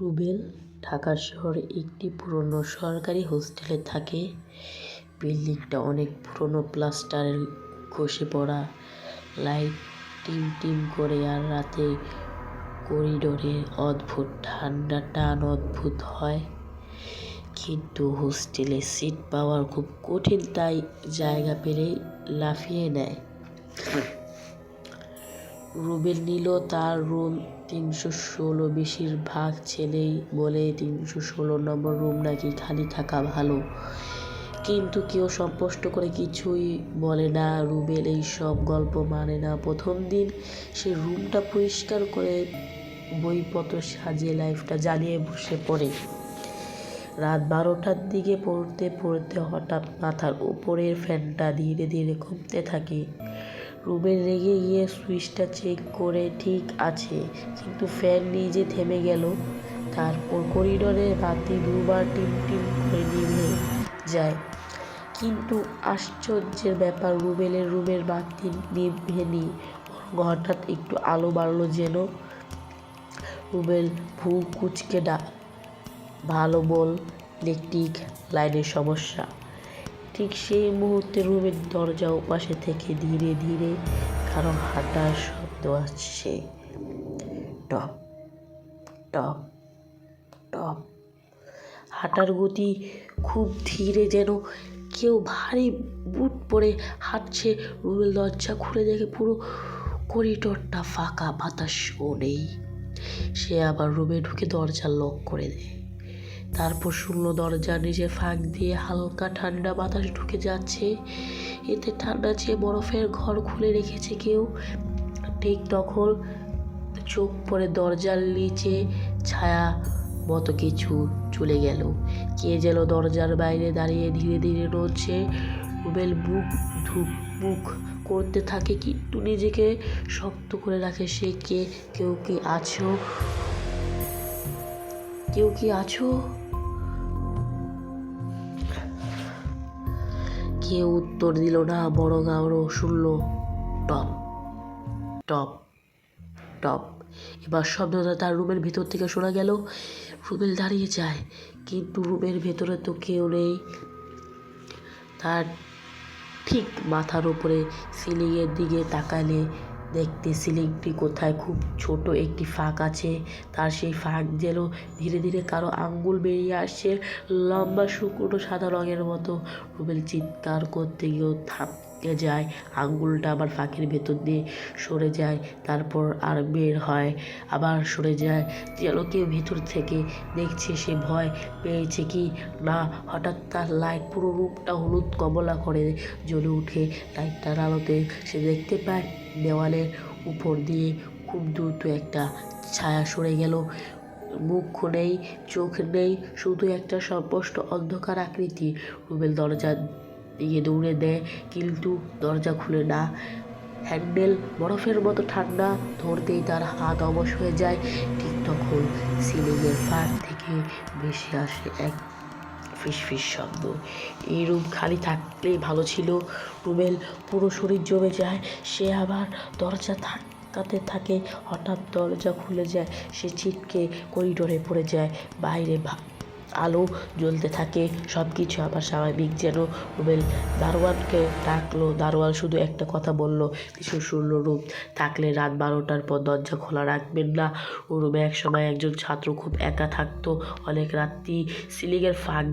রুবেল ঢাকা শহরে একটি পুরনো সরকারি হোস্টেলে থাকে। বিল্ডিংটা অনেক পুরনো, প্লাস্টারের খসে পড়া, লাইট টিম টিম করে, আর রাতে করিডোরে অদ্ভুত, ঠান্ডা টান অদ্ভুত হয়। কিন্তু হোস্টেলে সিট পাওয়ার খুব কঠিন, তাই জায়গা পেলেই লাফিয়ে নেয়। রুবেল নিল, তার রুম তিনশো ষোলো বেশিরভাগ ছেলেই বলে তিনশো ষোলো নম্বর রুম নাকি খালি থাকা ভালো। কিন্তু কেউ স্পষ্ট করে কিছুই বলে না, রুবেল এই সব গল্প মানে না। প্রথম দিন সে রুমটা পরিষ্কার করে বইপত্র সাজিয়ে লাইফটা জ্বালিয়ে বসে পড়ে। রাত বারোটার দিকে পড়তে পড়তে হঠাৎ মাথার উপরের ফ্যানটা ধীরে ধীরে কমতে থাকে। রুবেল রেগে গিয়ে সুইচটা চেক করে ঠিক আছে, কিন্তু ফ্যান নিজে থেমে গেল। তারপর করিডোরে বাতি দুবার টিম টিম করে নিভে যায়। কিন্তু আশ্চর্যের ব্যাপার, রুবেলের রুমের বাতি নিভেনি। হঠাৎ একটু আলো বাড়লো যেন। রুবেল ভু কুচকে ডা ভালো বল, ইলেকট্রিক লাইনের সমস্যা। ঠিক সেই মুহূর্তে রুমের দরজা ওপাশে থেকে ধীরে ধীরে কারও হাঁটার শব্দ আসছে। টপ টপ টপ। হাঁটার গতি খুব ধীরে যেন কেউ ভারী বুট পরে হাঁটছে। রুবেল দরজা খুলে দেখে পুরো করিডোরটা ফাঁকা, বাতাসও নেই। সে আবার রুমে ঢুকে দরজা লক করে দেয়। তারপর শূন্য দরজার নিচে ফাঁক দিয়ে হালকা ঠান্ডা বাতাস ঢুকে যাচ্ছে। এতে ঠান্ডা চেয়ে বরফের ঘর খুলে রেখেছে কেউ। ঠিক তখন চোখ পড়ে দরজার নিচে ছায়া মতো কিছু চলে গেল। কে যেন দরজার বাইরে দাঁড়িয়ে ধীরে ধীরে নড়ছে। রুবেল বুক ধুক বুক করতে থাকে, কিন্তু নিজেকে শক্ত করে রাখে সে। কে, কেউ কি আছো? কেউ কি আছো? কেউ উত্তর দিল, না, বড় গাওরও শুনল টপ টপ টপ। এবার শব্দটা তার রুমের ভিতর থেকে শোনা গেল রুবেল দাঁড়িয়ে যায়, কিন্তু রুমের ভেতরে তো কেউ নেই। তার ঠিক মাথার উপরে সিলিংয়ের দিকে তাকালে দেখতে সিলিংটি কোথায়? খুব ছোট একটি ফাঁক আছে। তার সেই ফাঁক যেন ধীরে ধীরে কারও আঙ্গুল বেরিয়ে আসছে। লম্বা শুকনো সাদা রঙের মতো। রুবেল চিৎকার করতে গিয়েও যায়, আঙ্গুলটা আবার ফাঁকের ভেতর দিয়ে সরে যায়, তারপর আর বের হয়, আবার সরে যায়। কেউ ভেতর থেকে দেখছে সে ভয় পেয়েছে কি না। হঠাৎ তার লাইট পুরো রূপটা হলুদ কমলা করে জ্বলে উঠে লাইটটার আলোতে সে দেখতে পায়, দেওয়ালের উপর দিয়ে খুব দ্রুত একটা ছায়া সরে গেল। মুখ নেই, চোখ নেই, শুধু একটা স্পষ্ট অন্ধকার আকৃতি। রুবেল দরজা দিয়ে দৌড়ে দেয়। কিন্তু দরজা খুলে না। হ্যান্ডেল বরফের মতো ঠান্ডা। ধরতেই তার হাত অবশ হয়ে যায়। ঠিক তখন সিলিংয়ের ফাঁক থেকে ভেসে আসে এক ফিসফিস শব্দ। এই রুম খালি থাকলেই ভালো ছিল। রুবেল পুরো শরীর জমে যায়। সে আবার দরজা থাকাতে থাকে। হঠাৎ দরজা খুলে যায়। সে ছিটকে করিডোরে পড়ে যায়। বাইরে আলো জ্বলতে থাকে সব কিছু আবার স্বাভাবিক যেন রুবেল দারোয়ানকে ডাকলো। দারোয়ান শুধু একটা কথা বলল, কিছু শূন্য রূপ থাকলে রাত বারোটার পর দরজা খোলা রাখবেন না। ও রুমে একসময় একজন ছাত্র খুব একা থাকতো, অনেক রাত্রি সিলিংয়ের ফাঁক